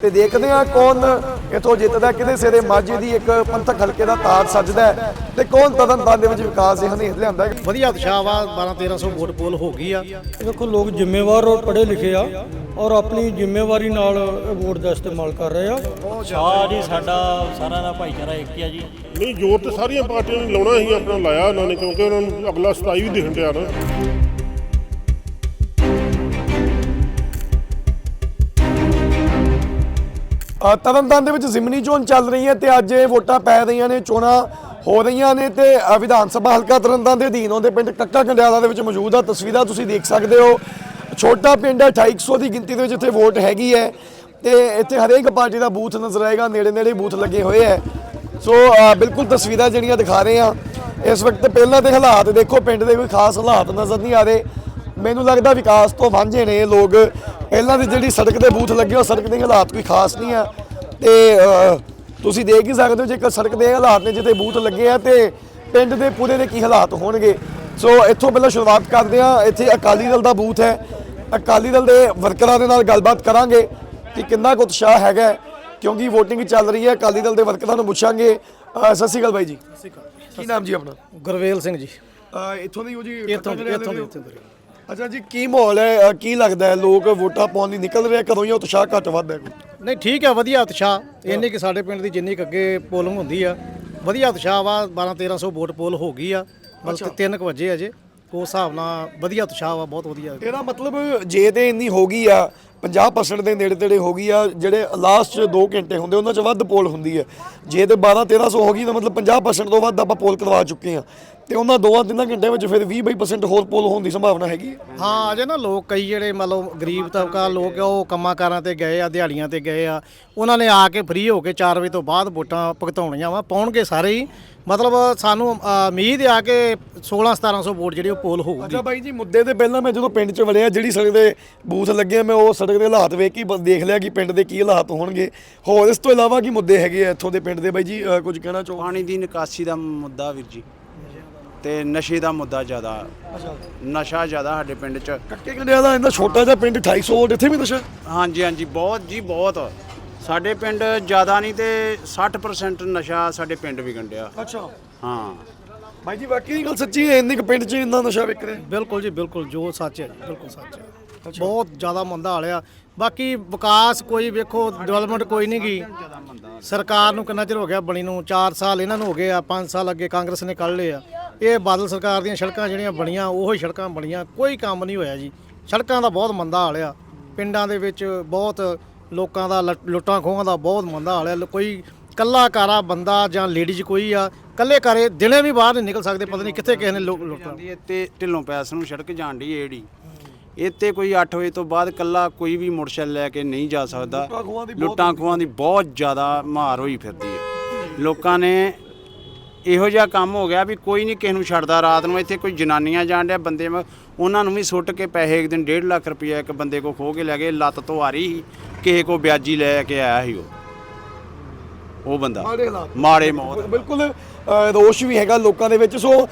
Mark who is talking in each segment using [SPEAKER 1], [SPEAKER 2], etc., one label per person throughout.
[SPEAKER 1] ਤੇ ਦੇਖਦੇ ਆ ਕੌਣ ਇਥੋਂ ਜਿੱਤਦਾ ਕਿਹਦੇ ਸਿਰੇ ਮਾਝੇ ਦੀ ਇੱਕ ਪੰਥਕ ਹਲਕੇ ਦਾ ਤਾਜ ਸੱਜਦਾ ਤੇ ਕੌਣ ਤਦਨਤਾਨ ਦੇ ਵਿੱਚ ਵਿਕਾਸ ਦੇ ਹਨੇਰ ਲਿਆਂਦਾ।
[SPEAKER 2] ਵਧੀਆ ਉਤਸ਼ਾਹ ਵਾ 12 1300 ਵੋਟ ਪੋਲ ਹੋ ਗਈ ਆ।
[SPEAKER 3] ਦੇਖੋ ਲੋਕ ਜ਼ਿੰਮੇਵਾਰ ਔਰ ਪੜ੍ਹੇ ਲਿਖੇ ਆ ਔਰ ਆਪਣੀ ਜ਼ਿੰਮੇਵਾਰੀ ਨਾਲ ਇਹ ਵੋਟ ਦਾ ਇਸਤੇਮਾਲ ਕਰ ਰਹੇ ਆ।
[SPEAKER 4] ਸਾਰੀ ਸਾਡਾ ਸਾਰਾ ਦਾ ਭਾਈਚਾਰਾ ਇੱਕ ਹੀ ਆ ਜੀ।
[SPEAKER 5] ਨਹੀਂ ਜ਼ੋਰ ਤੇ ਸਾਰੀਆਂ ਪਾਰਟੀਆਂ ਨੇ ਲਾਉਣਾ ਹੀ ਆਪਣਾ ਲਾਇਆ ਉਹਨਾਂ ਨੇ ਕਿਉਂਕਿ ਉਹਨਾਂ ਨੂੰ ਅਗਲਾ 27 ਵੀ ਦਿਖਣ ਡਿਆ ਨਾ।
[SPEAKER 1] ਤਰਨਤਾਰਨ ਦੇ ਵਿੱਚ ਜ਼ਿਮਨੀ ਚੋਣ ਚੱਲ ਰਹੀ ਹੈ ਤੇ ਅੱਜ ਇਹ ਵੋਟਾਂ ਪੈ ਰਹੀਆਂ ਨੇ, ਚੋਣਾਂ ਹੋ ਰਹੀਆਂ ਨੇ ਤੇ ਵਿਧਾਨ ਸਭਾ ਹਲਕਾ ਤਰਨਤਾਰਨ ਦੇ ਅਧੀਨ ਆਉਂਦੇ ਪਿੰਡ ਕੱਕਾ ਕੰਡਿਆਲਾ ਦੇ ਵਿੱਚ ਮੌਜੂਦ ਆ। ਤਸਵੀਰਾਂ ਤੁਸੀਂ ਦੇਖ ਸਕਦੇ ਹੋ। ਛੋਟਾ ਪਿੰਡ ਹੈ 2800 ਦੀ ਗਿਣਤੀ ਦੇ ਵਿੱਚ ਇੱਥੇ ਵੋਟ ਹੈਗੀ ਹੈ ਤੇ ਇੱਥੇ ਹਰੇਕ ਪਾਰਟੀ ਦਾ ਬੂਥ ਨਜ਼ਰ ਆਏਗਾ ਨੇੜੇ ਨੇੜੇ ਬੂਥ ਲੱਗੇ ਹੋਏ ਹੈ। ਸੋ ਬਿਲਕੁਲ ਤਸਵੀਰਾਂ ਜਿਹੜੀਆਂ ਦਿਖਾ ਰਹੇ ਆ ਇਸ ਵਕਤ ਪਹਿਲਾਂ ਦੇ ਹਾਲਾਤ ਦੇਖੋ, ਪਿੰਡ ਦੇ ਕੋਈ ਖਾਸ ਹਾਲਾਤ ਨਜ਼ਰ ਨਹੀਂ ਆ ਰਹੇ। ਮੈਨੂੰ ਲੱਗਦਾ ਵਿਕਾਸ ਤੋਂ ਵਾਂਝੇ ਨੇ ਲੋਕ। ਪਹਿਲਾਂ ਦੀ ਜਿਹੜੀ ਸੜਕ ਦੇ ਬੂਥ ਲੱਗੇ ਉਹ ਸੜਕ ਦੇ ਹਾਲਾਤ ਕੋਈ ਖਾਸ ਨਹੀਂ ਆ। ਤੇ ਤੁਸੀਂ ਦੇਖ ਹੀ ਸਕਦੇ ਹੋ ਜੇਕਰ ਸੜਕ ਦੇ ਹਾਲਾਤ ਨੇ ਜਿੱਥੇ ਬੂਥ ਲੱਗੇ ਆ ਤੇ ਪਿੰਡ ਦੇ ਪੂਰੇ ਦੇ ਕੀ ਹਾਲਾਤ ਹੋਣਗੇ। ਸੋ ਇੱਥੋਂ ਪਹਿਲਾਂ ਸ਼ੁਰੂਆਤ ਕਰਦੇ ਆ ਇੱਥੇ ਅਕਾਲੀ ਦਲ ਦਾ ਬੂਥ ਹੈ। ਅਕਾਲੀ ਦਲ ਦੇ ਵਰਕਰਾਂ ਦੇ ਨਾਲ ਗੱਲਬਾਤ ਕਰਾਂਗੇ ਕਿ ਕਿੰਨਾ ਕੁ ਉਤਸ਼ਾਹ ਹੈਗਾ ਕਿਉਂਕਿ VOTING ਚੱਲ ਰਹੀ ਹੈ। ਅਕਾਲੀ ਦਲ ਦੇ ਵਰਕਰਾਂ ਨੂੰ ਪੁੱਛਾਂਗੇ। ਸਤਿ ਸ਼੍ਰੀ ਅਕਾਲ ਬਾਈ ਜੀ। ਕੀ ਨਾਮ ਜੀ ਆਪਣਾ?
[SPEAKER 2] ਗੁਰਵੇਲ ਸਿੰਘ ਜੀ।
[SPEAKER 1] ਇੱਥੋਂ ਦੀ ਹੋ ਜੀ?
[SPEAKER 2] ਇੱਥੋਂ
[SPEAKER 1] ਕੱਟਾ
[SPEAKER 2] ਇੱਥੋਂ
[SPEAKER 1] ਦੇ
[SPEAKER 2] ਇੱਥੋਂ ਦੇ।
[SPEAKER 1] ਅੱਛਾ ਜੀ ਕੀ ਮਾਹੌਲ ਹੈ? ਕੀ ਲੱਗਦਾ ਹੈ? ਲੋਕ ਵੋਟਾਂ ਪਾਉਣ ਲਈ ਨਿਕਲ ਰਹੇ ਆ, ਕਦੋਂ ਜਾਂ ਉਤਸ਼ਾਹ ਘੱਟ ਵੱਧ ਹੈ?
[SPEAKER 2] ਨਹੀਂ ਠੀਕ ਆ ਵਧੀਆ ਉਤਸ਼ਾਹ। ਇੰਨੀ ਕਿ ਸਾਡੇ ਪਿੰਡ ਦੀ ਜਿੰਨੀ ਕੁ ਅੱਗੇ ਪੋਲਿੰਗ ਹੁੰਦੀ ਆ ਵਧੀਆ ਉਤਸ਼ਾਹ ਵਾ। 12 1300 ਵੋਟ ਪੋਲ ਹੋ ਗਈ ਆ। ਬਲਕਿ 3 ਵਜੇ ਅਜੇ ਉਸ ਹਿਸਾਬ ਨਾਲ ਵਧੀਆ ਉਤਸ਼ਾਹ ਵਾ ਬਹੁਤ ਵਧੀਆ।
[SPEAKER 1] ਇਹਦਾ ਮਤਲਬ ਜੇ ਤੇ ਇੰਨੀ ਹੋ ਗਈ ਆ 50% ਦੇ ਨੇੜੇ ਤੇੜੇ ਹੋ ਗਈ ਆ ਜਿਹੜੇ ਲਾਸਟ 2 ਘੰਟੇ ਹੁੰਦੇ ਉਹਨਾਂ 'ਚ ਵੱਧ ਪੋਲ ਹੁੰਦੀ ਹੈ ਜੇ ਤੇ 12 1300 ਹੋ ਗਈ ਤਾਂ ਮਤਲਬ 50% ਤੋਂ ਵੱਧ ਆਪਾਂ ਪੋਲ ਕਰਵਾ ਚੁੱਕੇ ਆ। ਤੇ ਉਹਨਾਂ ਦੋਆਂ ਤਿੰਨਾਂ ਘੰਟਿਆਂ ਵਿੱਚ ਫਿਰ 20 22% ਹੋਰ ਪੋਲ ਹੋਣ ਦੀ ਸੰਭਾਵਨਾ ਹੈਗੀ ਹੈ।
[SPEAKER 2] ਹਾਂ ਅਜੇ ਨਾ ਲੋਕ ਕਈ ਜਿਹੜੇ ਮੰਨ ਲਓ ਗਰੀਬ ਤਬਕਾ ਲੋਕ ਆ ਉਹ ਕੰਮਾਂ ਕਾਰਾਂ ਤੇ ਗਏ ਆ ਦਿਹਾੜੀਆਂ ਤੇ ਗਏ ਆ। ਉਹਨਾਂ ਨੇ ਆ ਕੇ ਫ੍ਰੀ ਹੋ ਕੇ 4 ਵਜੇ ਤੋਂ ਬਾਅਦ ਵੋਟਾਂ ਭੁਗਤਾਉਣੀਆਂ ਵਾ ਪਾਉਣਗੇ ਸਾਰੇ ਹੀ। ਮਤਲਬ ਸਾਨੂੰ ਅ, ਉਮੀਦ ਆ ਕਿ 16 1700 ਵੋਟ ਜਿਹੜੀ ਉਹ ਪੋਲ ਹੋਊਗੀ।
[SPEAKER 1] ਅੱਛਾ ਬਾਈ ਜੀ ਮੁੱਦੇ ਤੇ ਪਹਿਲਾਂ ਮੈਂ ਜਦੋਂ ਪਿੰਡ 'ਚ ਵੜਿਆ ਜਿਹੜੀ ਸੜਕ ਦੇ ਬੂਥ ਲੱਗੇ ਆ, ਮੈਂ ਉਹ ਸੜਕ ਦੇ ਹਾਲਾਤ ਵੇਖ ਕੇ ਹੀ ਬ- ਦੇਖ ਲਿਆ ਕਿ ਪਿੰਡ ਦੇ ਕੀ ਹਾਲਾਤ ਹੋਣਗੇ। ਹੋਰ ਇਸ ਤੋਂ ਇਲਾਵਾ ਕੀ ਮੁੱਦੇ ਹੈਗੇ ਆ ਇੱਥੋਂ ਦੇ ਪਿੰਡ ਦੇ ਬਾਈ ਜੀ ਅ, ਕੁਝ ਕਹਿਣਾ ਚਾਹੋ?
[SPEAKER 6] ਪਾਣੀ ਦੀ ਨਿਕਾਸੀ ਦਾ ਮੁੱਦਾ ਵੀਰ ਜੀ। ਤੇ ਨਸ਼ੇ ਦਾ ਮੁੱਦਾ ਜ਼ਿਆਦਾ। ਨਸ਼ਾ ਜ਼ਿਆਦਾ ਸਾਡੇ ਪਿੰਡ 'ਚ।
[SPEAKER 1] ਕੱਕੇ ਕੰਡਿਆਂ ਦਾ ਇਹਦਾ ਛੋਟਾ ਜਿਹਾ ਪਿੰਡ 250 ਵੋਟ ਇੱਥੇ ਵੀ ਨਸ਼ਾ?
[SPEAKER 6] ਹਾਂਜੀ ਹਾਂਜੀ ਬਹੁਤ ਜੀ ਬਹੁਤ। ਸਾਡੇ ਪਿੰਡ ਜ਼ਿਆਦਾ ਨਹੀਂ ਤੇ 60% ਨਸ਼ਾ ਸਾਡੇ ਪਿੰਡ ਵੀ ਗੰਡਿਆ।
[SPEAKER 1] ਅੱਛਾ।
[SPEAKER 6] ਹਾਂ।
[SPEAKER 1] ਬਾਈ ਜੀ ਬਾਕੀ ਦੀ ਗੱਲ ਸੱਚੀ ਹੈ ਇੰਨੇ ਕੁ ਪਿੰਡ 'ਚ ਇੰਨਾ ਨਸ਼ਾ ਵਿਕ ਰਿਹਾ।
[SPEAKER 2] ਬਿਲਕੁਲ ਜੀ ਬਿਲਕੁਲ ਜੋ ਸੱਚ ਹੈ ਜੀ, ਬਿਲਕੁਲ ਸੱਚ ਹੈ। ਬਹੁਤ ਜ਼ਿਆਦਾ ਮੰਦਾ ਹਾਲਿਆ ਬਾਕੀ ਵਿਕਾਸ ਕੋਈ ਵੇਖੋ ਡਿਵੈਲਪਮੈਂਟ ਕੋਈ ਨਹੀਂ ਗਈ ਸਰਕਾਰ ਨੂੰ ਕਿੰਨਾ ਚਿਰ ਹੋ ਗਿਆ ਬਣੀ ਨੂੰ? 4 ਸਾਲ ਇਹਨਾਂ ਨੂੰ ਹੋ ਗਏ ਆ 5 ਸਾਲ ਅੱਗੇ ਕਾਂਗਰਸ ਨੇ ਕੱਢ ਲਏ ਆ। ਇਹ ਬਾਦਲ ਸਰਕਾਰ ਦੀਆਂ ਸੜਕਾਂ ਜਿਹੜੀਆਂ ਬਣੀਆਂ ਉਹੋ ਹੀ ਸੜਕਾਂ ਬਣੀਆਂ ਕੋਈ ਕੰਮ ਨਹੀਂ ਹੋਇਆ ਜੀ। ਸੜਕਾਂ ਦਾ ਬਹੁਤ ਮੰਦਾ ਹਾਲਿਆ ਪਿੰਡਾਂ ਦੇ ਵਿੱਚ ਬਹੁਤ ਲੋਕਾਂ ਦਾ ਲੁੱਟ- ਲੁੱਟਾਂ ਖੋਹਾਂ ਦਾ ਬਹੁਤ ਮੰਦਾ ਹਾਲਿਆ ਲ- ਕੋਈ ਕੱਲਾ ਕਾਰਾ ਬੰਦਾ ਜਾਂ ਲੇਡੀਜ਼ ਕੋਈ ਆ ਕੱਲੇ ਕਾਰੇ ਦਿਨੇ ਵੀ ਬਾਹਰ ਨਹੀਂ ਨਿਕਲ ਸਕਦੇ ਪਤਾ ਨਹੀਂ ਕਿੱਥੇ ਕਿਸੇ ਨੇ ਲੁ- ਲੁੱਟਾਂ
[SPEAKER 6] ਤੇ ਢਿੱਲੋਂ ਪੈਸ ਨੂੰ ਸੜਕ ਜਾਣ ਦੀ ਏੜੀ ਇੱਥੇ ਕੋਈ 8 ਵਜੇ ਤੋਂ ਬਾਅਦ ਕੱਲਾ ਕੋਈ ਵੀ ਮੋਟਰਸਾਈਕਲ ਲੈ ਕੇ ਨਹੀਂ ਜਾ ਸਕਦਾ। ਲੁੱਟਾਂ ਖੋਹਾਂ ਦੀ ਬਹੁਤ ਜ਼ਿਆਦਾ ਮਾਰ ਹੋਈ ਫਿਰਦੀ ਹੈ ਲੋਕਾਂ ਨੇ ਇਹੋ ਜਿਹਾ ਕੰਮ ਹੋ ਗਿਆ ਵੀ ਕੋਈ ਨਹੀਂ ਕਿਸੇ ਨੂੰ ਛੱਡਦਾ। ਰਾਤ ਨੂੰ ਇੱਥੇ ਕੋਈ ਜਨਾਨੀਆਂ ਜਾਣ ਡਿਆ ਬੰਦੇ ਮ- ਉਹਨਾਂ ਨੂੰ ਵੀ ਸੁੱਟ ਕੇ ਪੈਸੇ ਇੱਕ ਦਿਨ 1.5 ਲੱਖ ਰੁਪਇਆ ਇੱਕ ਬੰਦੇ ਕੋ ਖੋ ਕੇ ਲੈ ਗਏ ਲੱਤ ਤੋਂ ਆ ਰਹੀ ਸੀ ਕਿਸੇ ਕੋ ਵਿਆਜੀ ਲੈ ਕੇ ਆਇਆ ਸੀ ਉਹ। ਉਹ ਬੰਦਾ
[SPEAKER 1] ਮਾੜੇ ਹਾਲਾਤ।
[SPEAKER 6] ਮਾੜੇ ਮੌਤ।
[SPEAKER 1] ਬਿਲਕੁਲ ਅ, ਰੋਸ਼ ਵੀ ਹੈਗਾ ਲੋਕਾਂ ਦੇ ਵਿੱਚ। ਸੋ ਅ,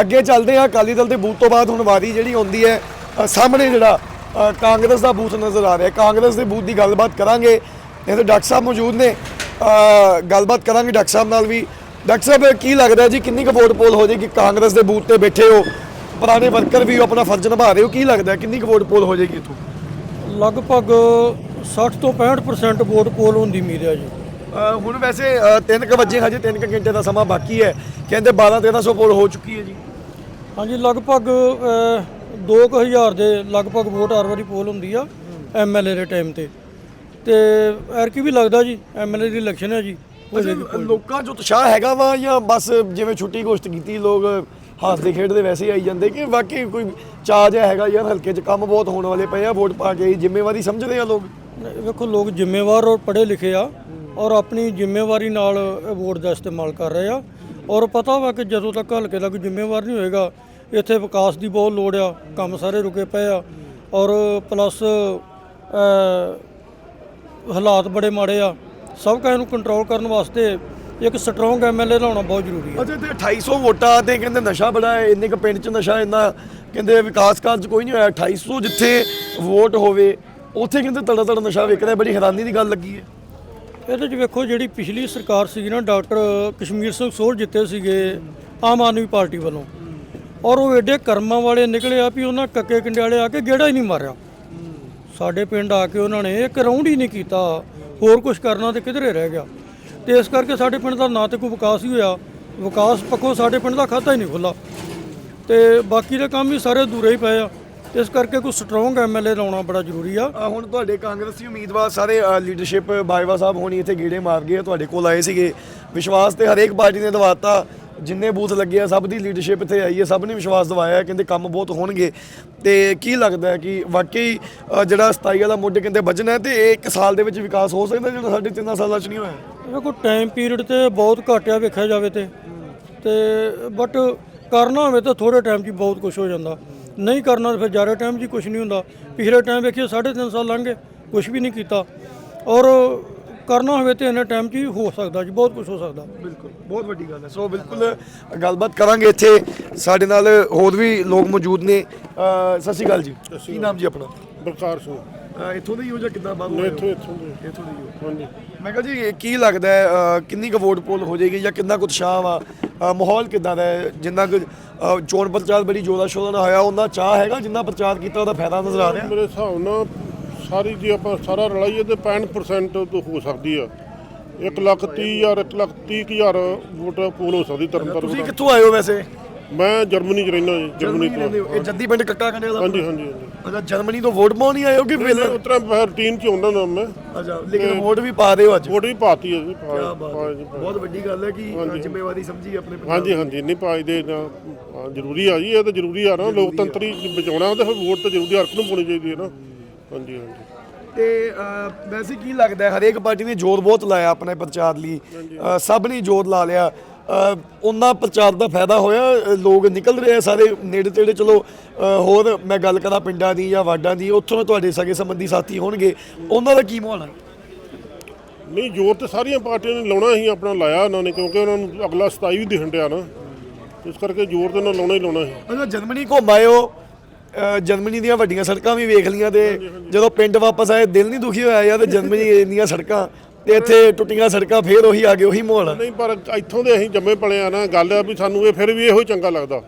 [SPEAKER 1] ਅੱਗੇ ਚੱਲਦੇ ਆ ਅਕਾਲੀ ਦਲ ਦੇ ਬੂਥ ਤੋਂ ਬਾਅਦ ਹੁਣ ਵਾਰੀ ਜਿਹੜੀ ਆਉਂਦੀ ਹੈ ਅ, ਸਾਹਮਣੇ ਜਿਹੜਾ ਅ, ਕਾਂਗਰਸ ਦਾ ਬੂਥ ਨਜ਼ਰ ਆ ਰਿਹਾ। ਕਾਂਗਰਸ ਦੇ ਬੂਥ ਦੀ ਗੱਲਬਾਤ ਕਰਾਂਗੇ। ਇਹ ਤਾਂ ਡਾਕਟਰ ਸਾਹਿਬ ਮੌਜੂਦ ਨੇ। ਅ, ਗੱਲਬਾਤ ਕਰਾਂਗੇ ਡਾਕਟਰ ਸਾਹਿਬ ਨਾਲ ਵੀ। ਡਾਕਟਰ ਸਾਹਿਬ ਕੀ ਲੱਗਦਾ ਜੀ ਕਿੰਨੀ ਕੁ ਵੋਟ ਪੋਲ ਹੋ ਜਾਏਗੀ? ਕਾਂਗਰਸ ਦੇ ਬੂਥ ਤੇ ਬੈਠੇ ਹੋ ਪੁਰਾਣੇ ਵਰਕਰ ਵੀ ਆਪਣਾ ਫਰਜ਼ ਨਿਭਾ ਰਹੇ ਹੋ ਕੀ ਲੱਗਦਾ ਕਿੰਨੀ ਕੁ ਵੋਟ ਪੋਲ ਹੋ ਜਾਏਗੀ ਇੱਥੋਂ?
[SPEAKER 3] ਲਗਭਗ 60 ਤੋਂ 65% ਵੋਟ ਪੋਲ ਹੋਣ ਦੀ ਉਮੀਦ ਹੈ ਜੀ
[SPEAKER 1] ਹੁਣ ਵੈਸੇ 3 ਕੁ ਵਜੇ ਹਜੇ 3 ਕੁ ਘੰਟੇ ਦਾ ਸਮਾਂ ਬਾਕੀ ਹੈ। ਕਹਿੰਦੇ 12 1300 ਪੋਲ ਹੋ ਚੁੱਕੀ ਹੈ ਜੀ।
[SPEAKER 3] ਹਾਂਜੀ ਲਗਭਗ 2000 ਦੇ ਲਗਭਗ ਵੋਟ ਹਰ ਵਾਰੀ ਪੋਲ ਹੁੰਦੀ ਆ ਐਮਐਲਏ ਦੇ ਟਾਈਮ ਤੇ। ਤੇ ਐਰਕੀ ਵੀ ਲੱਗਦਾ ਜੀ ਐਮਐਲਏ ਦੀ ਇਲੈਕਸ਼ਨ ਹੈ ਜੀ। ਹੋ
[SPEAKER 1] ਅੱਛਾ, ਲੋਕਾਂ 'ਚ ਉਤਸ਼ਾਹ ਹੈਗਾ ਵਾ ਜਾਂ ਬਸ ਜਿਵੇਂ ਛੁੱਟੀ ਘੋਸ਼ਟ ਕੀਤੀ ਲੋਕ ਹੱਸਦੇ ਖੇਡਦੇ ਵੈਸੇ ਹੀ ਆਈ ਜਾਂਦੇ ਕਿ ਵਾਕਈ ਕੋਈ ਚਾਹ ਜਿਹਾ ਹੈਗਾ ਯਾਰ ਹਲਕੇ 'ਚ ਕੰਮ ਬਹੁਤ ਹੋਣ ਵਾਲੇ ਪਏ ਆ ਵੋਟ ਪਾ ਕੇ ਜ਼ਿੰਮੇਵਾਰੀ ਸਮਝਦੇ ਆ ਲੋਕ।
[SPEAKER 3] ਵੇਖੋ ਲੋਕ ਜ਼ਿੰਮੇਵਾਰ ਔਰ ਪੜ੍ਹੇ ਲਿਖੇ ਆ ਔਰ ਆਪਣੀ ਜ਼ਿੰਮੇਵਾਰੀ ਨਾਲ ਵੋਟ ਦਾ ਇਸਤੇਮਾਲ ਕਰ ਰਹੇ ਆ। ਔਰ ਪਤਾ ਵਾ ਕਿ ਜਦੋਂ ਤੱਕ ਹਲਕੇ ਦਾ ਕੋਈ ਜ਼ਿੰਮੇਵਾਰ ਨਹੀਂ ਹੋਏਗਾ ਇੱਥੇ ਵਿਕਾਸ ਦੀ ਬਹੁਤ ਲੋੜ ਆ ਕੰਮ ਸਾਰੇ ਰੁਕੇ ਪਏ ਆ ਔਰ ਪਲੱਸ ਹਾਲਾਤ ਬੜੇ ਮਾੜੇ ਆ। ਸਭ ਕਾਹ ਨੂੰ ਕੰਟਰੋਲ ਕਰਨ ਵਾਸਤੇ ਇੱਕ ਸਟਰੋਂਗ ਐਮਐਲਏ ਲਾਉਣਾ ਬਹੁਤ ਜ਼ਰੂਰੀ ਹੈ।
[SPEAKER 1] ਅੱਛਾ ਤੇ 250 ਵੋਟਾਂ ਤੇ ਕਹਿੰਦੇ ਨਸ਼ਾ ਬੜਾ ਹੈ ਇੰਨੇ ਕੁ ਪਿੰਡ 'ਚ ਨਸ਼ਾ ਇੰਨਾ ਕਹਿੰਦੇ ਵਿਕਾਸ ਕਾਰਜ ਕੋਈ ਨਹੀਂ ਹੋਇਆ 250 ਜਿੱਥੇ ਵੋਟ ਹੋਵੇ ਉੱਥੇ ਕਹਿੰਦੇ ਤੜਾ ਤੜਾ ਨਸ਼ਾ ਰਿਹਾ ਬੜੀ ਹੈਰਾਨੀ ਦੀ ਗੱਲ ਲੱਗੀ ਹੈ।
[SPEAKER 3] ਇਹਦੇ 'ਚ ਵੇਖੋ ਜਿਹੜੀ ਪਿਛਲੀ ਸਰਕਾਰ ਸੀਗੀ ਨਾ ਡਾਕਟਰ ਕਸ਼ਮੀਰ ਸਿੰਘ ਸੋਲ ਜਿੱਤੇ ਸੀਗੇ ਆਮ ਆਦਮੀ ਪਾਰਟੀ ਵੱਲੋਂ ਔਰ ਉਹ ਐਡੇ ਕਰਮਾਂ ਵਾਲੇ ਨਿਕਲੇ ਆ ਵੀ ਉਹਨਾਂ ਕੱਕੇ ਕੰਡਿਆਲੇ ਆ ਕੇ ਗੇੜਾ ਹੀ ਨਹੀਂ ਮਾਰਿਆ। ਸਾਡੇ ਪਿੰਡ ਆ ਕੇ ਉਹਨਾਂ ਨੇ ਇੱਕ ਰਾਉਂਡ ਹੀ ਨਹੀਂ ਕੀਤਾ। ਹੋਰ ਕੁਝ ਕਰਨਾ ਤੇ ਕਿਧਰੇ ਰਹਿ ਗਿਆ। ਤੇ ਇਸ ਕਰਕੇ ਸਾਡੇ ਪਿੰਡ ਦਾ ਨਾ ਤੇ ਕੋਈ ਵਿਕਾਸ ਹੀ ਹੋਇਆ। ਵਿਕਾਸ ਪੱਖੋਂ ਸਾਡੇ ਪਿੰਡ ਦਾ ਖਾਤਾ ਹੀ ਨਹੀਂ ਖੁੱਲਾ ਤੇ ਬਾਕੀ ਦੇ ਕੰਮ ਵੀ ਸਾਰੇ ਅਧੂਰੇ ਹੀ ਪਏ ਆ। ਇਸ ਕਰਕੇ ਕੋਈ ਸਟਰੋਂਗ ਐਮਐਲਏ ਲਾਉਣਾ ਬੜਾ ਜ਼ਰੂਰੀ ਆ।
[SPEAKER 1] ਅ, ਹੁਣ ਤੁਹਾਡੇ ਕਾਂਗਰਸੀ ਉਮੀਦਵਾਰ ਸਾਰੇ ਲੀਡਰਸ਼ਿਪ ਬਾਜਵਾ ਸਾਹਿਬ ਹੋਣੀ ਇੱਥੇ ਗੀੜੇ ਮਾਰ ਗਏ ਆ, ਤੁਹਾਡੇ ਕੋਲ ਆਏ ਸੀਗੇ। ਵਿਸ਼ਵਾਸ ਤੇ ਹਰੇਕ ਪਾਰਟੀ ਨੇ ਦਿਵਾਤਾ। ਜਿੰਨੇ ਬੂਥ ਲੱਗੇ ਆ ਸਭ ਦੀ ਲੀਡਰਸ਼ਿਪ ਇੱਥੇ ਆਈ ਹੈ ਸਭ ਨੇ ਵਿਸ਼ਵਾਸ ਦਿਵਾਇਆ ਹੈ, ਕਹਿੰਦੇ ਕੰਮ ਬਹੁਤ ਹੋਣਗੇ। ਤੇ ਕੀ ਲੱਗਦਾ ਹੈ ਕਿ ਵਾਕਈ ਅ, ਜਿਹੜਾ 27 ਵਾਲਾ ਮੁੱਢ ਕਹਿੰਦੇ ਵੱਜਣਾ ਹੈ ਤੇ ਇਹ ਇੱਕ ਸਾਲ ਦੇ ਵਿੱਚ ਵਿਕਾਸ ਹੋ ਸਕਦਾ ਜਿਹੜਾ ਸਾਡੇ ਤਿੰਨਾਂ ਸਾਲਾਂ 'ਚ ਨਹੀਂ ਹੋਇਆ?
[SPEAKER 3] ਵੇਖੋ ਟਾਈਮ ਪੀਰੀਅਡ ਤੇ ਬਹੁਤ ਘਟਿਆ ਵੇਖਿਆ ਜਾਵੇ ਤੇ। ਤੇ ਬਟ ਕਰਨਾ ਹੋਵੇ ਤਾਂ ਥੋੜੇ ਟਾਈਮ 'ਚ ਹੀ ਬਹੁਤ ਕੁਝ ਹੋ ਜਾਂਦਾ। ਨਹੀਂ ਕਰਨਾ ਤਾਂ ਫਿਰ ਜ਼ਿਆਦਾ ਟਾਈਮ 'ਚ ਹੀ ਕੁਝ ਨਹੀਂ ਹੁੰਦਾ। ਪਿਛਲੇ ਟਾਈਮ ਵੇਖੀਏ 3.5 ਸਾਲ ਲੰਘ ਗਏ ਕੁਝ ਵੀ ਨਹੀਂ ਕੀਤਾ। ਔਰ ਕਰਨਾ ਹੋਵੇ ਤੇ ਇੰਨੇ ਟਾਈਮ 'ਚ ਹੀ ਹੋ ਸਕਦਾ ਜੀ ਬਹੁਤ ਕੁਝ ਹੋ ਸਕਦਾ।
[SPEAKER 1] ਬਿਲਕੁਲ ਬਹੁਤ ਵੱਡੀ ਗੱਲ ਹੈ। ਸੋ ਬਿਲਕੁਲ ਗੱਲਬਾਤ ਕਰਾਂਗੇ ਇੱਥੇ। ਸਾਡੇ ਨਾਲ ਹੋਰ ਵੀ ਲੋਕ ਮੌਜੂਦ ਨੇ। ਅ, ਸਤਿ ਸ਼੍ਰੀ ਅਕਾਲ ਜੀ। ਕੀ ਨਾਮ ਜੀ ਆਪਣਾ?
[SPEAKER 5] ਬਲਕਾਰ ਸਿੰਘ।
[SPEAKER 1] ਇੱਥੋਂ ਦੇ ਹੀ ਹੋ ਜਾਂ ਕਿੱਦਾਂ ਬਾਹਰੋਂ
[SPEAKER 5] ਨੇ
[SPEAKER 1] ਆਏ ਹੋ?
[SPEAKER 5] ਇੱਥੋਂ ਇੱਥੋਂ ਦੇ।
[SPEAKER 1] ਇੱਥੋਂ ਦੇ ਹੀ ਹੋ।
[SPEAKER 5] ਹਾਂਜੀ।
[SPEAKER 1] ਮੈਂ ਕਿਹਾ ਜੀ ਇਹ ਕੀ ਲੱਗਦਾ ਹੈ? ਕਿੰਨੀ ਕੁ ਵੋਟ ਪੋਲ ਹੋ ਜਾਏਗੀ ਜਾਂ ਕਿੰਨਾ ਕੁ ਉਤਸ਼ਾਹ ਵਾ? ਅ, ਮਾਹੌਲ ਕਿਦਾਂ ਦਾ ਹੈ? ਜਿੰਨਾ ਕੁ ਚੋਣ ਪ੍ਰਚਾਰ ਬੜੀ ਜ਼ੋਰਾ ਸ਼ੋਰਾ ਨਾਲ ਹੋਇਆ ਉਹਨਾਂ ਚਾਹ ਹੈਗਾ? ਜਿੰਨਾ ਪ੍ਰਚਾਰ ਕੀਤਾ ਉਹਦਾ ਫਾਇਦਾ ਨਜ਼ਰ ਆ ਰਿਹਾ?
[SPEAKER 5] ਮੇਰੇ ਹਿਸਾਬ ਨਾਲ ਸਾਰੀ ਜੇ ਆਪਾਂ ਸਾਰਾ ਰਲਾਈਏ ਤੇ 65% ਤੋਂ ਹੋ ਸਕਦੀ ਆ। 1 ਲੱਖ 30 ਹਜ਼ਾਰ 1 ਲੱਖ 30 ਹਜ਼ਾਰ ਵੋਟ ਪੋਲ ਹੋ ਸਕਦੀ
[SPEAKER 1] ਤੁਸੀਂ
[SPEAKER 5] ਤਰਨਤਾਰਨ
[SPEAKER 1] ਕਿੱਥੋਂ ਆਏ ਹੋ ਵੈਸੇ?
[SPEAKER 5] ਮੈਂ ਜਰਮਨੀ ਚ ਰਹਿਣਾ ਜੀ ਜਰਮਨੀ ਤੋਂ।
[SPEAKER 1] ਇਹ ਜੱਦੀ ਪਿੰਡ ਕੱਕਾ ਕੰਡੇ ਦਾ?
[SPEAKER 5] ਹਾਂਜੀ ਹਾਂਜੀ
[SPEAKER 1] ਅੱਛਾ ਜਰਮਨੀ ਤੋਂ ਵੋਟ ਪਾਉਣ ਆਏ ਹੋ ਕਿ ਪਹਿਲਾਂ
[SPEAKER 5] ਉਤਰਾ ਰੂਟੀਨ ਚ ਹੁੰਦਾ ਨਾ ਮੈਂ।
[SPEAKER 1] ਅੱਛਾ ਲੇਕਿਨ ਵੋਟ ਵੀ ਪਾ ਰਹੇ ਹੋ ਅੱਜ?
[SPEAKER 5] ਵੋਟ ਵੀ ਪਾਤੀ ਹੈ ਜੀ ਪਾ-
[SPEAKER 1] ਕਿਆ ਬਾਤ।
[SPEAKER 5] ਜੀ।
[SPEAKER 1] ਬਹੁਤ ਵੱਡੀ ਗੱਲ ਹੈ ਕਿ ਜ਼ਿੰਮੇਵਾਰੀ ਸਮਝੀ ਆਪਣੇ ਪੰਜਾਬ
[SPEAKER 5] ਹਾਂਜੀ ਹਾਂਜੀ ਨਹੀਂ ਪਾਈ ਦੇ ਨਾ ਹਾਂ, ਜ਼ਰੂਰੀ ਆ ਜੀ ਇਹ ਤਾਂ ਜ਼ਰੂਰੀ ਆ ਨਾ ਲੋਕਤੰਤਰੀ ਬਚਾਉਣਾ ਤੇ ਫਿਰ ਵੋਟ ਤਾਂ ਜ਼ਰੂਰੀ ਹਰ ਇੱਕ ਨੂੰ ਪਾਉਣੀ ਚਾਹੀਦੀ ਹੈ ਨਾ। ਹਾਂਜੀ ਹਾਂਜੀ।
[SPEAKER 1] ਤੇ ਵੈਸੇ ਕੀ ਲੱਗਦਾ ਹੈ ਹਰੇਕ ਪਾਰਟੀ ਨੇ ਜ਼ੋਰ ਬਹੁਤ ਲਾਇਆ ਆਪਣੇ ਪ੍ਰਚਾਰ ਲਈ। ਸਭ ਨੇ ਜ਼ੋਰ ਲਾ ਲਿਆ। ਉਹਨਾਂ ਪ੍ਰਚਾਰ ਦਾ ਫਾਇਦਾ ਹੋਇਆ ਲੋਕ ਨਿਕਲ ਰਹੇ ਆ ਸਾਰੇ ਨੇੜੇ ਤੇੜੇ ਚਲੋ ਹੋਰ ਮੈਂ ਗੱਲ ਕਰਾਂ ਪਿੰਡਾਂ ਦੀ ਜਾਂ ਵਾਰਡਾਂ ਦੀ ਉੱਥੋਂ ਤੁਹਾਡੇ ਸਗੇ ਸੰਬੰਧੀ ਸਾਥੀ ਹੋਣਗੇ। ਉਹਨਾਂ ਦਾ ਕੀ ਮਾਹੌਲ ਹੈ
[SPEAKER 5] ਨਹੀਂ ਜ਼ੋਰ ਤੇ ਸਾਰੀਆਂ ਪਾਰਟੀਆਂ ਨੇ ਲਾਉਣਾ ਹੀ ਆਪਣਾ ਲਾਇਆ ਉਹਨਾਂ ਨੇ ਕਿਉਂਕਿ ਉਹਨਾਂ ਨੂੰ ਅਗਲਾ 27 ਵੀ ਦਿਖਣ ਡਿਆ ਨਾ। ਇਸ ਕਰਕੇ ਜ਼ੋਰ ਤੇ ਨਾਲ ਲਾਉਣਾ ਹੀ ਲਾਉਣਾ ਹੈ।
[SPEAKER 1] ਅੱਛਾ ਜਰਮਨੀ ਘੁੰਮ ਅ, ਜਰਮਨੀ ਦੀਆਂ ਵੱਡੀਆਂ ਸੜਕਾਂ ਵੀ ਵੇਖ ਲੀਆਂ ਤੇ ਜਦੋਂ ਪਿੰਡ ਵਾਪਸ ਆਏ ਦਿਲ ਨਹੀਂ ਦੁਖੀ ਹੋਇਆ ਯਾਰ ਜਰਮਨੀ ਦੀਆਂ ਸੜਕਾਂ ਤੇ ਇੱਥੇ ਟੁੱਟੀਆਂ ਸੜਕਾਂ ਫੇਰ ਉਹੀ ਆ ਗਏ ਉਹੀ ਮਾਹੌਲ ਆ।
[SPEAKER 5] ਨਹੀਂ ਪਰ ਇੱਥੋਂ ਦੇ ਅਸੀਂ ਜੰਮੇ ਪਲੇ ਆ ਨਾ ਗੱਲ ਆ ਵੀ ਸਾਨੂੰ ਇਹ ਫਿਰ ਵੀ ਇਹੋ ਹੀ ਚੰਗਾ ਲੱਗਦਾ।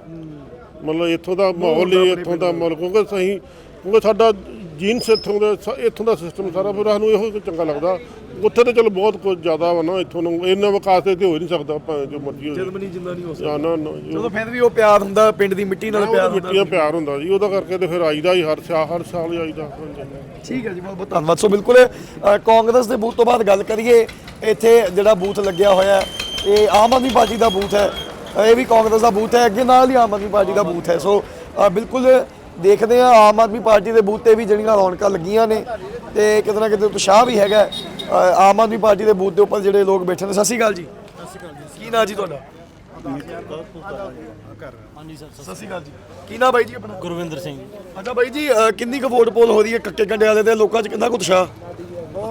[SPEAKER 5] ਮਤਲਬ ਇੱਥੋਂ ਦਾ ਮਾਹੌਲ ਹੀ ਇੱਥੋਂ ਦਾ ਮਾਹੌਲ ਕਿਉਂਕਿ ਸਹੀ ਕਿਉਂਕਿ ਸਾਡਾ ਜੀਨਸ ਇੱਥੋਂ ਦਾ ਇੱਥੋਂ ਦਾ ਸਿਸਟਮ ਸਾਰਾ ਫਿਰ ਸਾਨੂੰ ਇਹੋ ਚੰਗਾ ਲੱਗਦਾ। ਉੱਥੇ ਤੇ ਚਲੋ ਬਹੁਤ ਕੁਝ ਜ਼ਿਆਦਾ ਵਾ ਨਾ ਇੱਥੋਂ ਨੂੰ ਇੰਨਾ ਵਿਕਾਸ ਤੇ ਹੋ ਹੀ ਨਹੀਂ ਸਕਦਾ ਭਾਵੇਂ ਜੋ ਮਰਜ਼ੀ ਹੋ
[SPEAKER 1] ਜਰਮਨੀ ਜਿੰਨਾ ਨਹੀਂ ਹੋ ਸਕਦਾ।
[SPEAKER 5] ਨਾ ਨਾ ਜੀ,
[SPEAKER 1] ਚਲੋ ਫਿਰ ਵੀ ਉਹ ਪਿਆਰ ਹੁੰਦਾ ਪਿੰਡ ਦੀ ਮਿੱਟੀ ਨਾਲ ਪਿਆਰ ਹੁੰਦਾ।
[SPEAKER 5] ਮਿੱਟੀਆਂ ਪਿਆਰ ਹੁੰਦਾ ਜੀ ਉਹਦਾ ਕਰਕੇ ਤੇ ਫਿਰ ਆਈਦਾ ਹੀ ਹਰ ਸਾਲ ਹਰ ਸਾਲ ਹੀ ਆਈਦਾ। ਹਾਂਜੀ
[SPEAKER 1] ਠੀਕ ਹੈ ਜੀ ਬਹੁਤ ਬਹੁਤ ਧੰਨਵਾਦ। ਸੋ ਬਿਲਕੁਲ ਅ, ਕਾਂਗਰਸ ਦੇ ਬੂਥ ਤੋਂ ਬਾਅਦ ਗੱਲ ਕਰੀਏ ਇੱਥੇ ਜਿਹੜਾ ਬੂਥ ਲੱਗਿਆ ਹੋਇਆ ਹੈ, ਇਹ ਆਮ ਆਦਮੀ ਪਾਰਟੀ ਦਾ ਬੂਥ ਹੈ। ਅ, ਇਹ ਵੀ ਕਾਂਗਰਸ ਦਾ ਬੂਥ ਹੈ ਅੱਗੇ ਨਾਲ ਹੀ ਆਮ ਆਦਮੀ ਪਾਰਟੀ ਦਾ ਬੂਥ ਹੈ। ਸੋ ਅ, ਬਿਲਕੁਲ ਦੇਖਦੇ ਆ ਆਮ ਆਦਮੀ ਪਾਰਟੀ ਦੇ ਬੂਥ ਤੇ ਵੀ ਜਿਹੜੀਆਂ ਰੌਣਕਾਂ ਲੱਗੀਆਂ ਨੇ ਤੇ ਕਿਤੇ ਨਾ ਕਿਤੇ ਉਤਸ਼ਾਹ ਵੀ ਹੈਗਾ ਹੈ। ਆਮ ਆਦਮੀ ਪਾਰਟੀ ਦੇ ਬੂਥ ਦੇ ਉੱਪਰ ਜਿਹੜੇ ਲੋਕ ਬੈਠੇ ਨੇ ਸਤਿ ਸ਼੍ਰੀ ਅਕਾਲ ਜੀ। ਸਤਿ ਸ਼੍ਰੀ ਅਕਾਲ ਜੀ ਕੀ ਨਾਂ ਜੀ ਤੁਹਾਡਾ?
[SPEAKER 4] ਹਾਂਜੀ ਸਰ
[SPEAKER 1] ਸਤਿ ਸ਼੍ਰੀ ਅਕਾਲ ਜੀ। ਕੀ ਨਾਂ ਬਾਈ ਜੀ ਆਪਣਾ?
[SPEAKER 4] ਗੁਰਵਿੰਦਰ ਸਿੰਘ।
[SPEAKER 1] ਅੱਛਾ ਬਾਈ ਜੀ ਅ, ਕਿੰਨੀ ਕੁ ਵੋਟ ਪੋਲ ਹੋ ਰਹੀ ਹੈ ਕੱਕੇ ਕੰਡੇ ਵਾਲੇ ਦੇ ਲੋਕਾਂ 'ਚ? ਕਿੰਨਾ ਕੁ ਉਤਸ਼ਾਹ?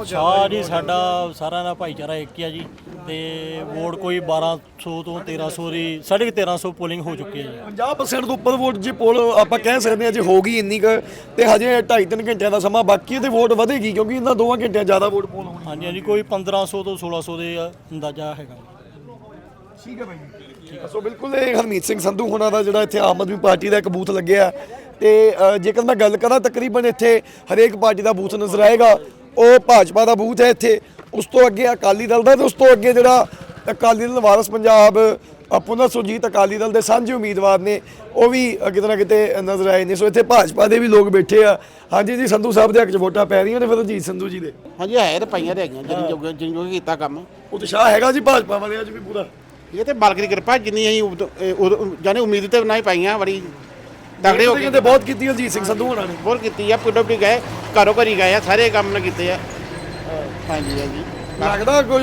[SPEAKER 4] ਸ਼ਾਹ ਜੀ ਸਾਡਾ ਸਾਰਿਆਂ ਦਾ ਭਾਈਚਾਰਾ ਇੱਕ ਹੀ ਆ ਜੀ। ਤੇ ਵੋਟ ਕੋਈ 1200 ਤੋਂ 1300 ਦੀ 1350 ਪੋਲਿੰਗ ਹੋ ਚੁੱਕੀ ਹੈ ਜੀ।
[SPEAKER 1] 50% ਤੋਂ ਉੱਪਰ ਵੋਟ ਜੇ ਪੋਲ ਆਪਾਂ ਕਹਿ ਸਕਦੇ ਹਾਂ ਜੇ ਹੋ ਗਈ ਇੰਨੀ ਕੁ ਤੇ ਹਜੇ 2.5-3 ਘੰਟਿਆਂ ਦਾ ਸਮਾਂ ਬਾਕੀ ਹੈ ਤੇ ਵੋਟ ਵਧੇਗੀ ਕਿਉਂਕਿ ਇਹਨਾਂ ਦੋਵਾਂ ਘੰਟਿਆਂ ਜ਼ਿਆਦਾ ਵੋਟ ਪੋਲ ਹੋਣੀ
[SPEAKER 4] ਹਾਂਜੀ ਹਾਂਜੀ ਕੋਈ 1500 ਤੋਂ 1600 ਦੇ ਅੰਦਾਜ਼ਾ ਹੈਗਾ।
[SPEAKER 1] ਠੀਕ ਹੈ ਹੈ ਸੋ ਬਿਲਕੁਲ ਇਹ ਹਰਮੀਤ ਸਿੰਘ ਸੰਧੂ ਹੋਣਾ ਦਾ ਜਿਹੜਾ ਇੱਥੇ ਆਮ ਆਦਮੀ ਪਾਰਟੀ ਦਾ ਇੱਕ ਬੂਥ ਲੱਗਿਆ ਤੇ ਜੇਕਰ ਮੈਂ ਗੱਲ ਕਰਾਂ ਤਕਰੀਬਨ ਇੱਥੇ ਹਰੇਕ ਪਾਰਟੀ ਦਾ ਬੂਥ ਨਜ਼ਰ ਆਏਗਾ ਉਹ ਭਾਜਪਾ ਦਾ ਬੂਥ ਹੈ ਇੱਥੇ। ਉਸ ਤੋਂ ਅੱਗੇ ਅਕਾਲੀ ਦਲ ਦਾ ਤੇ ਉਸ ਤੋਂ ਅੱਗੇ ਜਿਹੜਾ ਅਕਾਲੀ ਦਲ ਵਾਰਸ ਪੰਜਾਬ ਅ, ਪੁਨਰ ਸੁਰਜੀਤ ਅਕਾਲੀ ਦਲ ਦੇ ਸਾਂਝੇ ਉਮੀਦਵਾਰ ਨੇ ਉਹ ਵੀ ਕਿਤੇ ਨਾ ਕਿਤੇ ਨਜ਼ਰ ਆਏ ਨੇ। ਸੋ ਇੱਥੇ ਭਾਜਪਾ ਦੇ ਵੀ ਲੋਕ ਬੈਠੇ ਆ। ਹਾਂਜੀ ਜੀ ਸੰਧੂ ਸਾਹਿਬ ਦੇ ਹੱਕ 'ਚ ਵੋਟਾਂ ਪੈ ਰਹੀਆਂ ਨੇ ਫਿਰ ਅਜੀਤ ਸੰਧੂ ਜੀ ਦੇ।
[SPEAKER 7] ਹਾਂਜੀ ਹੈ ਤਾਂ ਪਈਆਂ ਰਹਿ ਗਈਆਂ ਜਿੰਨੀ ਜੋਗ ਜਿੰਨੀ ਜੋਗ ਕੀਤਾ ਕੰਮ।
[SPEAKER 1] ਉਤਸ਼ਾਹ ਹੈਗਾ ਜੀ ਭਾਜਪਾ ਵਾਲਿਆਂ 'ਚ ਵੀ ਪੂਰਾ।
[SPEAKER 7] ਇਹ ਤੇ ਮਾਲਕ ਦੀ ਕਿਰਪਾ ਜਿੰਨੀ ਅਸੀਂ ਜਾਣੇ ਉਮੀਦ ਤੇ ਨਾ ਹੀ ਪਾਈਆਂ ਬੜੀ ਤਗੜੇ ਹੋ ਕੇ
[SPEAKER 1] ਕਹਿੰਦੇ ਬਹੁਤ ਕੀਤੀ ਅਜੀਤ ਸਿੰਘ ਸੰਧੂ ਹੋਣਾ ਨੇ।
[SPEAKER 7] ਬਹੁਤ ਕੀਤੀ ਆ ਪਿੰਡੋਂ ਪਿੰਡ ਗਏ ਘਰੋਂ ਘਰੀ ਗਏ ਆ ਸਾਰੇ ਕੰਮ ਨਾ ਕੀਤੇ ਆ। ਹਾਂਜੀ ਹਾਂਜੀ।
[SPEAKER 1] ਲੱਗਦਾ ਕੁਝ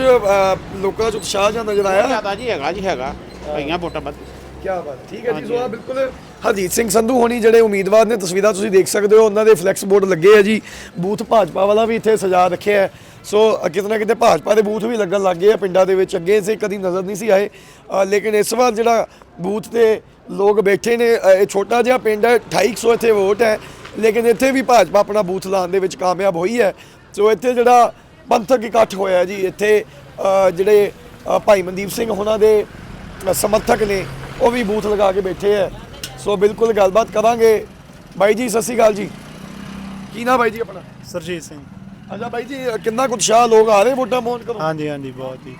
[SPEAKER 1] ਲੋਕਾਂ 'ਚ ਉਤਸ਼ਾਹ ਜਾਂ ਨਜ਼ਰ ਆਇਆ?
[SPEAKER 7] ਜ਼ਿਆਦਾ ਜੀ ਹੈਗਾ ਜੀ ਹੈਗਾ। ਪਈਆਂ ਵੋਟਾਂ ਵੱਧ
[SPEAKER 1] ਕੀ ਬਾਤ ਠੀਕ ਹੈ ਜੀ ਸੋ ਆਹ ਬਿਲਕੁਲ ਹਰਜੀਤ ਸਿੰਘ ਸੰਧੂ ਹੋਣੀ ਜਿਹੜੇ ਉਮੀਦਵਾਰ ਨੇ ਤਸਵੀਰਾਂ ਤੁਸੀਂ ਦੇਖ ਸਕਦੇ ਹੋ ਉਹਨਾਂ ਦੇ ਫਲੈਕਸ ਬੋਰਡ ਲੱਗੇ ਆ ਜੀ। ਬੂਥ ਭਾਜਪਾ ਵਾਲਾ ਵੀ ਇੱਥੇ ਸਜਾ ਰੱਖਿਆ ਹੈ। ਸੋ ਅ, ਕਿਤੇ ਨਾ ਕਿਤੇ ਭਾਜਪਾ ਦੇ ਬੂਥ ਵੀ ਲੱਗਣ ਲੱਗ ਗਏ ਆ ਪਿੰਡਾਂ ਦੇ ਵਿੱਚ। ਅੱਗੇ ਸੇ ਕਦੀ ਨਜ਼ਰ ਨਹੀਂ ਸੀ ਆਏ। ਅ, ਲੇਕਿਨ ਇਸ ਵਾਰ ਜਿਹੜਾ ਬੂਥ ਤੇ ਲੋਕ ਬੈਠੇ ਨੇ ਅ, ਇਹ ਛੋਟਾ ਜਿਹਾ ਪਿੰਡ ਹੈ 2800 ਇੱਥੇ ਵੋਟ ਹੈ। ਲੇਕਿਨ ਇੱਥੇ ਵੀ ਭਾਜਪਾ ਆਪਣਾ ਬੂਥ ਲਾਉਣ ਦੇ ਵਿੱਚ ਕਾਮਯਾਬ ਹੋਈ ਹੈ। ਸੋ ਇੱਥੇ ਜਿਹੜਾ ਪੰਥਕ ਇਕੱਠ ਹੋਇਆ ਜੀ ਇੱਥੇ ਜਿਹੜੇ ਭਾਈ ਮਨਦੀਪ ਸਿੰਘ ਉਹਨਾਂ ਦੇ ਸਮਰਥਕ ਨੇ ਉਹ ਵੀ ਬੂਥ ਲਗਾ ਕੇ ਬੈਠੇ ਹੈ ਸੋ ਬਿਲਕੁਲ ਗੱਲਬਾਤ ਕਰਾਂਗੇ। ਬਾਈ ਜੀ ਸਤਿ ਸ਼੍ਰੀ ਅਕਾਲ ਜੀ। ਕੀ ਨਾਮ ਬਾਈ ਜੀ ਆਪਣਾ?
[SPEAKER 8] ਸਰਜੀਤ ਸਿੰਘ।
[SPEAKER 1] ਅੱਛਾ ਬਾਈ ਜੀ ਕਿੰਨਾ ਕੁ ਉਤਸ਼ਾਹ ਲੋਕ ਆ ਰਹੇ ਵੋਟਾਂ ਪਾਉਣ ਕਰੋ
[SPEAKER 8] ਹਾਂਜੀ ਹਾਂਜੀ ਬਹੁਤ ਹੀ।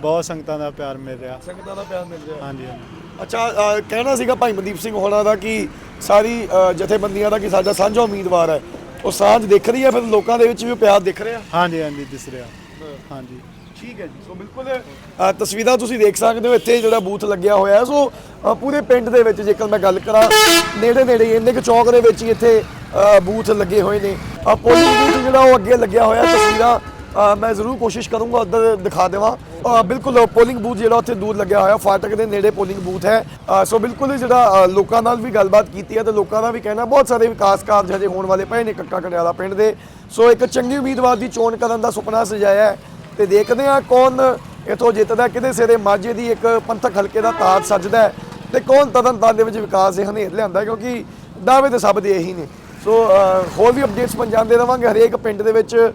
[SPEAKER 8] ਬਹੁਤ ਸੰਗਤਾਂ ਦਾ ਪਿਆਰ ਮਿਲ ਰਿਹਾ।
[SPEAKER 1] ਸੰਗਤਾਂ ਦਾ ਪਿਆਰ ਮਿਲ ਰਿਹਾ।
[SPEAKER 8] ਹਾਂਜੀ ਹਾਂਜੀ।
[SPEAKER 1] ਅੱਛਾ ਕਹਿਣਾ ਸੀਗਾ ਭਾਈ ਮਨਦੀਪ ਸਿੰਘ ਹੋਣਾ ਦਾ ਕਿ ਸਾਰੀ ਜਥੇਬੰਦੀਆਂ ਦਾ ਕਿ ਸਾਡਾ ਸਾਂਝਾ ਉਮੀਦਵਾਰ ਹੈ। ਉਹ ਸਾਂਝ ਦਿਖ ਰਹੀ ਹੈ ਫਿਰ ਲੋਕਾਂ ਦੇ ਵਿੱਚ ਵੀ ਉਹ ਪਿਆਰ ਦਿਖ ਰਿਹਾ?
[SPEAKER 8] ਹਾਂਜੀ ਹਾਂਜੀ ਦਿਸ ਰਿਹਾ। ਹਾਂਜੀ।
[SPEAKER 1] ਠੀਕ ਹੈ ਜੀ ਸੋ ਬਿਲਕੁਲ ਅ, ਤਸਵੀਰਾਂ ਤੁਸੀਂ ਦੇਖ ਸਕਦੇ ਹੋ ਇੱਥੇ ਜਿਹੜਾ ਬੂਥ ਲੱਗਿਆ ਹੋਇਆ ਹੈ। ਸੋ ਅ, ਪੂਰੇ ਪਿੰਡ ਦੇ ਵਿੱਚ ਜੇਕਰ ਮੈਂ ਗੱਲ ਕਰਾਂ ਨੇੜੇ ਨੇੜੇ ਹੀ ਇੰਨੇ ਕੁ ਚੌਕ ਦੇ ਵਿੱਚ ਹੀ ਇੱਥੇ ਅ, ਬੂਥ ਲੱਗੇ ਹੋਏ ਨੇ। ਆ ਪੋਲਿੰਗ ਬੂਥ ਜਿਹੜਾ ਉਹ ਅੱਗੇ ਲੱਗਿਆ ਹੋਇਆ ਤਸਵੀਰਾਂ ਅ, ਮੈਂ ਜ਼ਰੂਰ ਕੋਸ਼ਿਸ਼ ਕਰੂੰਗਾ ਉੱਧਰ ਦਿਖਾ ਦੇਵਾਂ। ਅ, ਬਿਲਕੁਲ ਪੋਲਿੰਗ ਬੂਥ ਜਿਹੜਾ ਉੱਥੇ ਦੂਰ ਲੱਗਿਆ ਹੋਇਆ, ਫਾਟਕ ਦੇ ਨੇੜੇ ਪੋਲਿੰਗ ਬੂਥ ਹੈ। ਸੋ ਬਿਲਕੁਲ ਜਿਹੜਾ ਲੋਕਾਂ ਨਾਲ ਵੀ ਗੱਲਬਾਤ ਕੀਤੀ ਹੈ ਤੇ ਲੋਕਾਂ ਦਾ ਵੀ ਕਹਿਣਾ, ਬਹੁਤ ਸਾਰੇ ਵਿਕਾਸ ਕਾਰਜ ਹਜੇ ਹੋਣ ਵਾਲੇ ਪਏ ਨੇ ਕੱਕਾ ਕੰਡਿਆਲਾ ਪਿੰਡ ਦੇ। ਸੋ ਇੱਕ ਚੰਗੀ ਉਮੀਦਵਾਰ ਦੀ ਚੋਣ ਕਰਨ ਦਾ ਸੁਪਨਾ ਸਜਾਇਆ ਹੈ ਤੇ ਦੇਖਦੇ ਆ ਕੌਣ ਇਥੋਂ ਜਿੱਤਦਾ ਕਿਹਦੇ ਸਿਰੇ ਮਾਝੇ ਦੀ ਇੱਕ ਪੰਥਕ ਹਲਕੇ ਦਾ ਤਾਜ ਸੱਜਦਾ ਹੈ ਤੇ ਕੌਣ ਤਦਨਤਾਨ ਦੇ ਵਿੱਚ ਵਿਕਾਸ ਦੇ ਹਨੇਰ ਲਿਆਂਦਾ ਕਿਉਂਕਿ ਦਾਅਵੇ ਤੇ ਸਭ ਦੇ ਇਹੀ ਨੇ। ਸੋ uh, ਹੋਰ ਵੀ ਅਪਡੇਟਸ ਪਹੁੰਚਾਉਂਦੇ ਰਵਾਂਗੇ। ਹਰੇਕ ਪਿੰਡ ਦੇ ਵਿੱਚ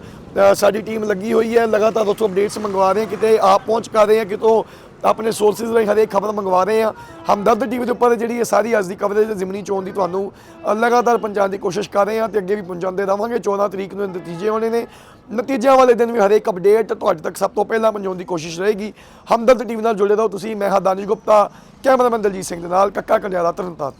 [SPEAKER 1] ਸਾਡੀ ਟੀਮ ਲੱਗੀ ਹੋਈ ਹੈ। ਲਗਾਤਾਰ ਉੱਥੋਂ ਅਪਡੇਟਸ ਮੰਗਵਾ ਰਹੇ ਹਾਂ। ਕਿਤੇ ਆਪ ਪਹੁੰਚ ਕਰ ਰਹੇ ਹਾਂ, ਕਿਤੋਂ ਆਪਣੇ ਸੋਰਸਿਸ ਰਾਹੀਂ ਹਰੇਕ ਖਬਰ ਮੰਗਵਾ ਰਹੇ ਹਾਂ। ਹਮਦਰਦ ਟੀਵੀ ਦੇ ਉੱਪਰ ਜਿਹੜੀ ਇਹ ਸਾਰੀ ਅੱਜ ਦੀ ਕਵਰੇਜ ਜ਼ਿਮਨੀ ਚੋਣ ਦੀ ਤੁਹਾਨੂੰ ਲਗਾਤਾਰ ਪਹੁੰਚਾਉਣ ਦੀ ਕੋਸ਼ਿਸ਼ ਕਰ ਰਹੇ ਹਾਂ ਤੇ ਅੱਗੇ ਵੀ ਪਹੁੰਚਾਉਂਦੇ ਰਵਾਂਗੇ। 14 ਤਰੀਕ ਨੂੰ ਨਤੀਜੇ ਆਉਣੇ ਨੇ। ਨਤੀਜਿਆਂ ਵਾਲੇ ਦਿਨ ਵੀ ਹਰੇਕ ਅਪਡੇਟ ਤੁਹਾਡੇ ਤੱਕ ਸਭ ਤੋਂ ਪਹਿਲਾਂ ਪਹੁੰਚਾਉਣ ਦੀ ਕੋਸ਼ਿਸ਼ ਰਹੇਗੀ। ਹਮਦਰਦ ਟੀਵੀ ਨਾਲ ਜੁੜੇ ਰਹੋ ਤੁਸੀਂ। ਮੈਂ ਹਾਂ ਦਾਨਿਸ਼ ਗੁਪਤਾ, ਕੈਮਰਾਮੈਨ ਦਲਜੀਤ ਸਿੰਘ ਦੇ ਨਾਲ, ਕੱਕਾ ਕੰਡਿਆਲਾ, ਤਰਨਤਾਰਨ।